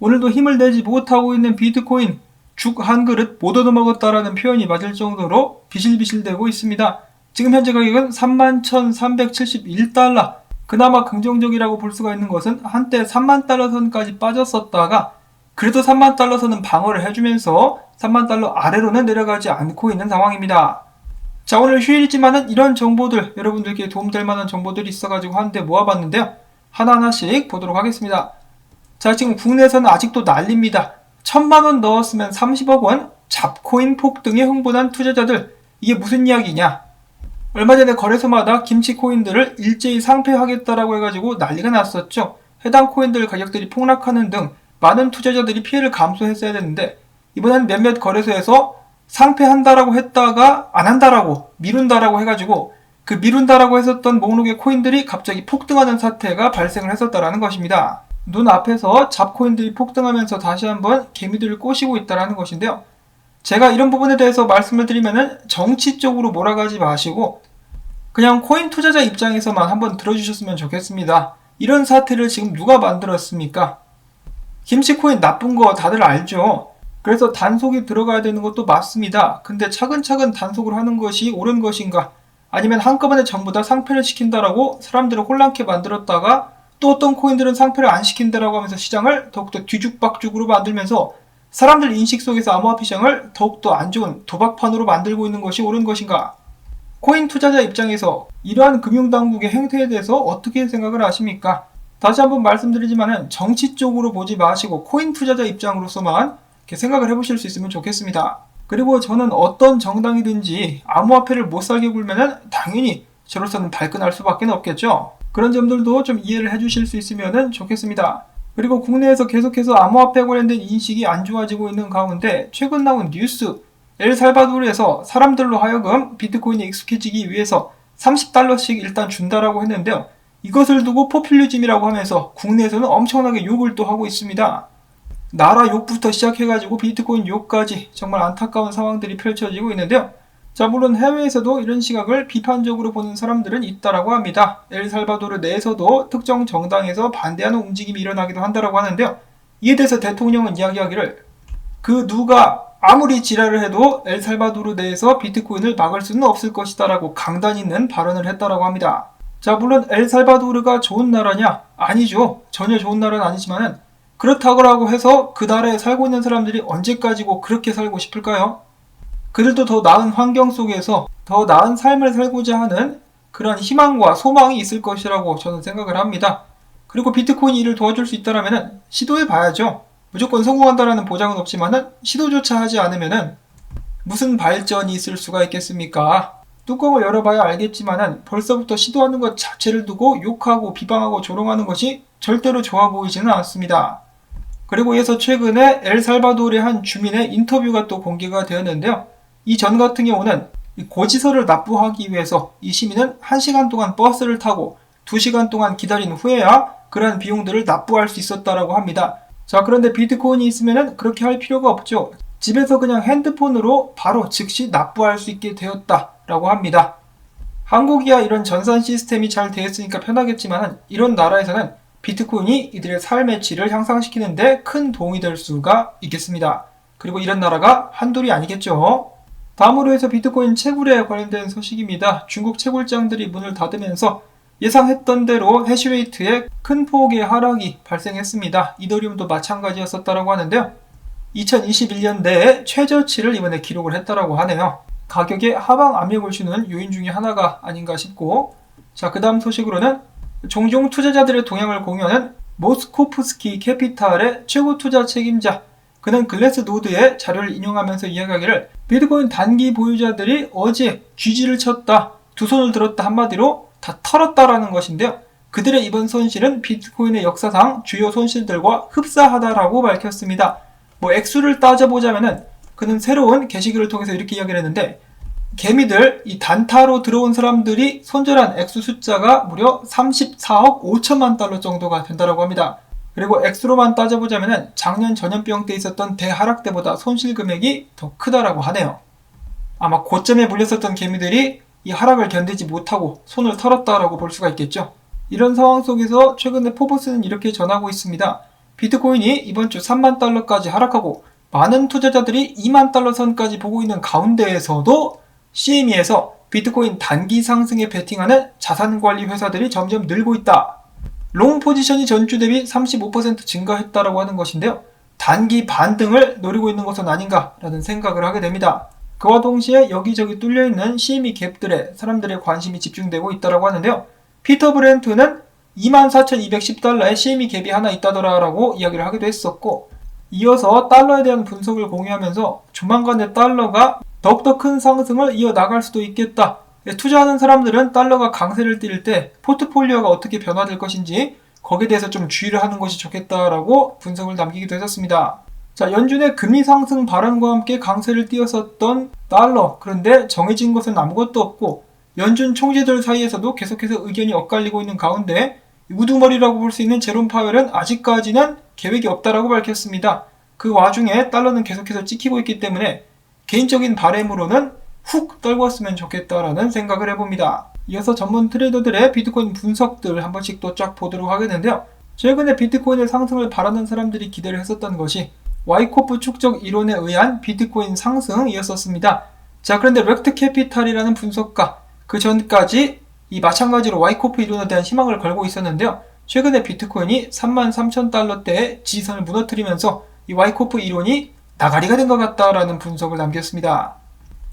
오늘도 힘을 내지 못하고 있는 비트코인 죽 한 그릇 못 얻어먹었다라는 표현이 맞을 정도로 비실비실대고 있습니다. 지금 현재 가격은 31,371달러. 그나마 긍정적이라고 볼 수가 있는 것은 한때 3만 달러 선까지 빠졌었다가 그래도 3만 달러 선은 방어를 해주면서 3만 달러 아래로는 내려가지 않고 있는 상황입니다. 자 오늘 휴일이지만은 이런 정보들 여러분들께 도움될 만한 정보들이 있어가지고 한데 모아봤는데요. 하나하나씩 보도록 하겠습니다. 자 지금 국내에서는 아직도 난립니다. 천만원 넣었으면 30억 원 잡코인 폭등에 흥분한 투자자들 이게 무슨 이야기냐 얼마 전에 거래소마다 김치 코인들을 일제히 상폐하겠다라고 해가지고 난리가 났었죠. 해당 코인들 가격들이 폭락하는 등 많은 투자자들이 피해를 감수했어야 되는데 이번엔 몇몇 거래소에서 상폐한다라고 했다가 안 한다라고 미룬다라고 해가지고 그 미룬다라고 했었던 목록의 코인들이 갑자기 폭등하는 사태가 발생을 했었다라는 것입니다. 눈앞에서 잡코인들이 폭등하면서 다시 한번 개미들을 꼬시고 있다라는 것인데요. 제가 이런 부분에 대해서 말씀을 드리면은 정치 쪽으로 몰아가지 마시고 그냥 코인 투자자 입장에서만 한번 들어주셨으면 좋겠습니다. 이런 사태를 지금 누가 만들었습니까? 김치코인 나쁜 거 다들 알죠? 그래서 단속이 들어가야 되는 것도 맞습니다. 근데 차근차근 단속을 하는 것이 옳은 것인가? 아니면 한꺼번에 전부 다 상패를 시킨다라고 사람들을 혼란케 만들었다가 또 어떤 코인들은 상패를 안 시킨다라고 하면서 시장을 더욱더 뒤죽박죽으로 만들면서 사람들 인식 속에서 암호화폐 시장을 더욱더 안 좋은 도박판으로 만들고 있는 것이 옳은 것인가? 코인 투자자 입장에서 이러한 금융당국의 행태에 대해서 어떻게 생각을 하십니까? 다시 한번 말씀드리지만은 정치 쪽으로 보지 마시고 코인 투자자 입장으로서만 이렇게 생각을 해보실 수 있으면 좋겠습니다. 그리고 저는 어떤 정당이든지 암호화폐를 못 살게 굴면은 당연히 저로서는 발끈할 수밖에 없겠죠. 그런 점들도 좀 이해를 해주실 수 있으면 좋겠습니다. 그리고 국내에서 계속해서 암호화폐 관련된 인식이 안 좋아지고 있는 가운데 최근 나온 뉴스 엘살바도르에서 사람들로 하여금 비트코인에 익숙해지기 위해서 30달러씩 일단 준다라고 했는데요. 이것을 두고 포퓰리즘이라고 하면서 국내에서는 엄청나게 욕을 또 하고 있습니다. 나라 욕부터 시작해가지고 비트코인 욕까지 정말 안타까운 상황들이 펼쳐지고 있는데요. 자, 물론 해외에서도 이런 시각을 비판적으로 보는 사람들은 있다라고 합니다. 엘살바도르 내에서도 특정 정당에서 반대하는 움직임이 일어나기도 한다라고 하는데요. 이에 대해서 대통령은 이야기하기를 그 누가 아무리 지랄을 해도 엘살바도르 내에서 비트코인을 막을 수는 없을 것이다라고 강단 있는 발언을 했다라고 합니다. 자, 물론 엘살바도르가 좋은 나라냐? 아니죠. 전혀 좋은 나라는 아니지만은 그렇다고 해서 그 나라에 살고 있는 사람들이 언제까지고 그렇게 살고 싶을까요? 그들도 더 나은 환경 속에서 더 나은 삶을 살고자 하는 그런 희망과 소망이 있을 것이라고 저는 생각을 합니다. 그리고 비트코인이 이를 도와줄 수 있다면 시도해 봐야죠. 무조건 성공한다라는 보장은 없지만은 시도조차 하지 않으면은 무슨 발전이 있을 수가 있겠습니까? 뚜껑을 열어봐야 알겠지만은 벌써부터 시도하는 것 자체를 두고 욕하고 비방하고 조롱하는 것이 절대로 좋아 보이지는 않습니다. 그리고 이어서 최근에 엘살바도르의 한 주민의 인터뷰가 또 공개가 되었는데요. 이 전 같은 경우는 고지서를 납부하기 위해서 이 시민은 1시간 동안 버스를 타고 2시간 동안 기다린 후에야 그러한 비용들을 납부할 수 있었다라고 합니다. 자, 그런데 비트코인이 있으면 그렇게 할 필요가 없죠. 집에서 그냥 핸드폰으로 바로 즉시 납부할 수 있게 되었다라고 합니다. 한국이야 이런 전산 시스템이 잘 되어 있으니까 편하겠지만 이런 나라에서는 비트코인이 이들의 삶의 질을 향상시키는데 큰 도움이 될 수가 있겠습니다. 그리고 이런 나라가 한둘이 아니겠죠. 다음으로 해서 비트코인 채굴에 관련된 소식입니다. 중국 채굴장들이 문을 닫으면서 예상했던 대로 해시레이트에 큰 폭의 하락이 발생했습니다. 이더리움도 마찬가지였었다고 하는데요. 2021년 내에 최저치를 이번에 기록을 했다고 하네요. 가격에 하방 압력을 주는 요인 중에 하나가 아닌가 싶고 자, 그 다음 소식으로는 종종 투자자들의 동향을 공유하는 모스코프스키 캐피탈의 최고 투자 책임자 그는 글래스 노드의 자료를 인용하면서 이야기하기를 비트코인 단기 보유자들이 어제 쥐지를 쳤다 두 손을 들었다 한마디로 다 털었다라는 것인데요. 그들의 이번 손실은 비트코인의 역사상 주요 손실들과 흡사하다라고 밝혔습니다. 뭐 액수를 따져보자면은 그는 새로운 게시글을 통해서 이렇게 이야기를 했는데 개미들 이 단타로 들어온 사람들이 손절한 액수 숫자가 무려 34억 5천만 달러 정도가 된다고 합니다. 그리고 액수로만 따져보자면 작년 전염병 때 있었던 대하락 때보다 손실 금액이 더 크다라고 하네요. 아마 고점에 물렸었던 개미들이 이 하락을 견디지 못하고 손을 털었다라고 볼 수가 있겠죠. 이런 상황 속에서 최근에 포브스는 이렇게 전하고 있습니다. 비트코인이 이번 주 3만 달러까지 하락하고 많은 투자자들이 2만 달러 선까지 보고 있는 가운데에서도 CME에서 비트코인 단기 상승에 베팅하는 자산 관리 회사들이 점점 늘고 있다. 롱 포지션이 전주 대비 35% 증가했다라고 하는 것인데요. 단기 반등을 노리고 있는 것은 아닌가라는 생각을 하게 됩니다. 그와 동시에 여기저기 뚫려있는 CME 갭들에 사람들의 관심이 집중되고 있다라고 하는데요. 피터 브렌트는 24,210달러의 CME 갭이 하나 있다더라라고 이야기를 하기도 했었고 이어서 달러에 대한 분석을 공유하면서 조만간에 달러가 더욱더 큰 상승을 이어나갈 수도 있겠다. 투자하는 사람들은 달러가 강세를 띨 때 포트폴리오가 어떻게 변화될 것인지 거기에 대해서 좀 주의를 하는 것이 좋겠다라고 분석을 남기기도 했었습니다. 자, 연준의 금리 상승 발언과 함께 강세를 띄었었던 달러. 그런데 정해진 것은 아무것도 없고 연준 총재들 사이에서도 계속해서 의견이 엇갈리고 있는 가운데 우두머리라고 볼 수 있는 제롬 파웰은 아직까지는 계획이 없다라고 밝혔습니다. 그 와중에 달러는 계속해서 찍히고 있기 때문에 개인적인 바램으로는 훅 떨궜으면 좋겠다라는 생각을 해봅니다. 이어서 전문 트레이더들의 비트코인 분석들 한 번씩 또 쫙 보도록 하겠는데요. 최근에 비트코인의 상승을 바라는 사람들이 기대를 했었던 것이 와이코프 축적 이론에 의한 비트코인 상승이었었습니다. 자, 그런데 렉트 캐피탈이라는 분석가, 그 전까지 이 마찬가지로 와이코프 이론에 대한 희망을 걸고 있었는데요. 최근에 비트코인이 33,000달러대의 지지선을 무너뜨리면서 이 와이코프 이론이 나가리가 된 것 같다라는 분석을 남겼습니다.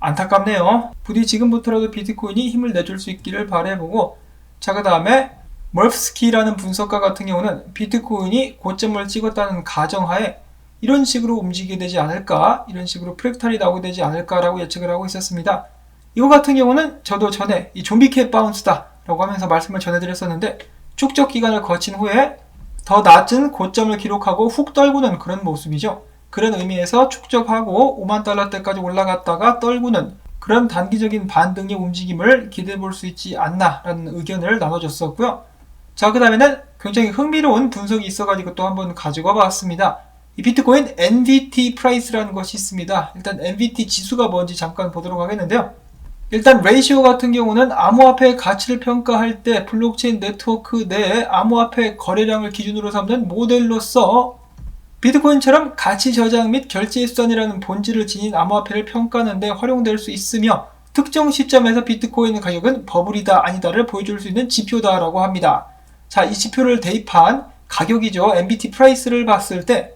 안타깝네요. 부디 지금부터라도 비트코인이 힘을 내줄 수 있기를 바래보고 자 그 다음에 멀프스키라는 분석가 같은 경우는 비트코인이 고점을 찍었다는 가정하에 이런 식으로 움직이게 되지 않을까 이런 식으로 프랙탈이 나오게 되지 않을까라고 예측을 하고 있었습니다. 이거 같은 경우는 저도 전에 이 좀비캣 바운스다 라고 하면서 말씀을 전해드렸었는데 축적 기간을 거친 후에 더 낮은 고점을 기록하고 훅 떨구는 그런 모습이죠. 그런 의미에서 축적하고 5만 달러대까지 올라갔다가 떨구는 그런 단기적인 반등의 움직임을 기대해 볼 수 있지 않나라는 의견을 나눠줬었고요. 자, 그 다음에는 굉장히 흥미로운 분석이 있어가지고 또 한번 가지고 와봤습니다. 이 비트코인 NVT 프라이스라는 것이 있습니다. 일단 NVT 지수가 뭔지 잠깐 보도록 하겠는데요. 일단 레이시오 같은 경우는 암호화폐의 가치를 평가할 때 블록체인 네트워크 내에 암호화폐 거래량을 기준으로 삼는 모델로서 비트코인처럼 가치 저장 및 결제 수단이라는 본질을 지닌 암호화폐를 평가하는 데 활용될 수 있으며 특정 시점에서 비트코인 가격은 버블이다 아니다를 보여줄 수 있는 지표다라고 합니다. 자, 이 지표를 대입한 가격이죠. MBT 프라이스를 봤을 때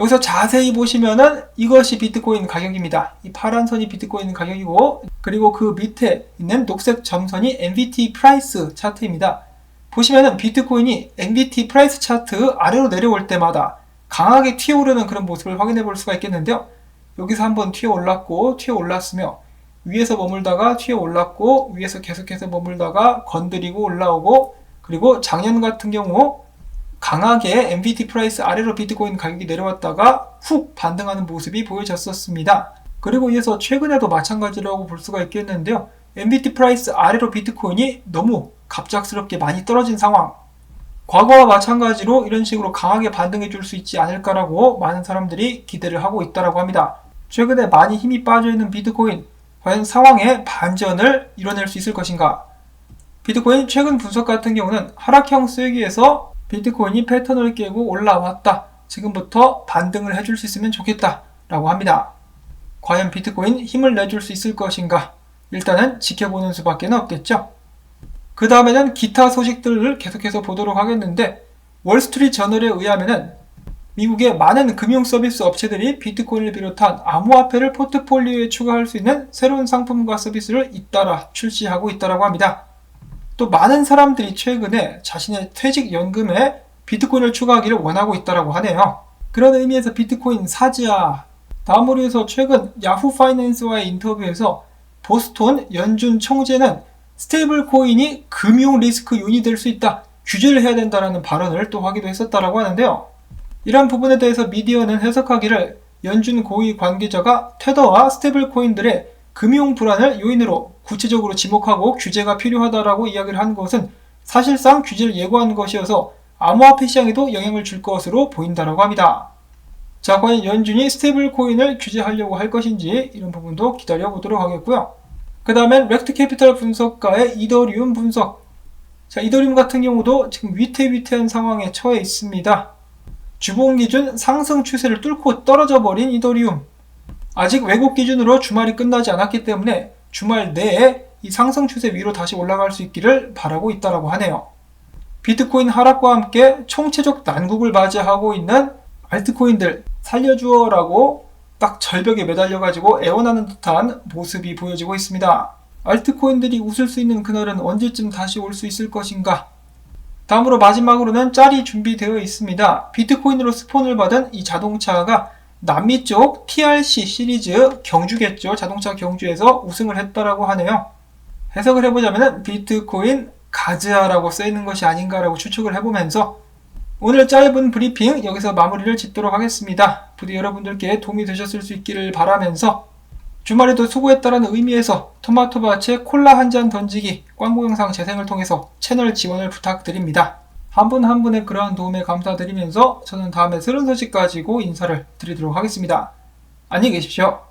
여기서 자세히 보시면은 이것이 비트코인 가격입니다. 이 파란 선이 비트코인 가격이고 그리고 그 밑에 있는 녹색 점선이 MBT 프라이스 차트입니다. 보시면은 비트코인이 MBT 프라이스 차트 아래로 내려올 때마다 강하게 튀어오르는 그런 모습을 확인해 볼 수가 있겠는데요. 여기서 한번 튀어 올랐고 튀어 올랐으며 위에서 머물다가 튀어 올랐고 위에서 계속해서 머물다가 건드리고 올라오고 그리고 작년 같은 경우 강하게 MBT 프라이스 아래로 비트코인 가격이 내려왔다가 훅 반등하는 모습이 보여졌었습니다. 그리고 이어서 최근에도 마찬가지라고 볼 수가 있겠는데요. MBT 프라이스 아래로 비트코인이 너무 갑작스럽게 많이 떨어진 상황. 과거와 마찬가지로 이런 식으로 강하게 반등해 줄 수 있지 않을까라고 많은 사람들이 기대를 하고 있다고 합니다. 최근에 많이 힘이 빠져 있는 비트코인, 과연 상황의 반전을 이뤄낼 수 있을 것인가? 비트코인 최근 분석 같은 경우는 하락형 쐐기에서 비트코인이 패턴을 깨고 올라왔다. 지금부터 반등을 해줄 수 있으면 좋겠다. 라고 합니다. 과연 비트코인 힘을 내줄 수 있을 것인가? 일단은 지켜보는 수밖에 없겠죠. 그 다음에는 기타 소식들을 계속해서 보도록 하겠는데 월스트리트 저널에 의하면은 미국의 많은 금융 서비스 업체들이 비트코인을 비롯한 암호화폐를 포트폴리오에 추가할 수 있는 새로운 상품과 서비스를 잇따라 출시하고 있다고 합니다. 또 많은 사람들이 최근에 자신의 퇴직연금에 비트코인을 추가하기를 원하고 있다고 하네요. 그런 의미에서 비트코인 사지야. 다음으로 해서 최근 야후 파이낸스와의 인터뷰에서 보스톤 연준 총재는 스테이블 코인이 금융 리스크 요인이 될 수 있다. 규제를 해야 된다라는 발언을 또 하기도 했었다라고 하는데요. 이런 부분에 대해서 미디어는 해석하기를 연준 고위 관계자가 테더와 스테이블 코인들의 금융 불안을 요인으로 구체적으로 지목하고 규제가 필요하다라고 이야기를 한 것은 사실상 규제를 예고한 것이어서 암호화폐 시장에도 영향을 줄 것으로 보인다라고 합니다. 자, 과연 연준이 스테이블 코인을 규제하려고 할 것인지 이런 부분도 기다려 보도록 하겠고요. 그 다음엔 렉트 캐피탈 분석가의 이더리움 분석. 자, 이더리움 같은 경우도 지금 위태위태한 상황에 처해 있습니다. 주봉 기준 상승 추세를 뚫고 떨어져 버린 이더리움. 아직 외국 기준으로 주말이 끝나지 않았기 때문에 주말 내에 이 상승 추세 위로 다시 올라갈 수 있기를 바라고 있다라고 하네요. 비트코인 하락과 함께 총체적 난국을 맞이하고 있는 알트코인들 살려주어라고 딱 절벽에 매달려가지고 애원하는 듯한 모습이 보여지고 있습니다. 알트코인들이 웃을 수 있는 그날은 언제쯤 다시 올 수 있을 것인가? 다음으로 마지막으로는 짤이 준비되어 있습니다. 비트코인으로 스폰을 받은 이 자동차가 남미 쪽 TRC 시리즈 경주겠죠. 자동차 경주에서 우승을 했다라고 하네요. 해석을 해보자면 비트코인 가즈아라고 쓰이는 것이 아닌가라고 추측을 해보면서 오늘 짧은 브리핑 여기서 마무리를 짓도록 하겠습니다. 부디 여러분들께 도움이 되셨을 수 있기를 바라면서 주말에도 수고했다라는 의미에서 토마토밭에 콜라 한 잔 던지기 광고 영상 재생을 통해서 채널 지원을 부탁드립니다. 한 분한 분의 그러한 도움에 감사드리면서 저는 다음에 새로운 소식 가지고 인사를 드리도록 하겠습니다. 안녕히 계십시오.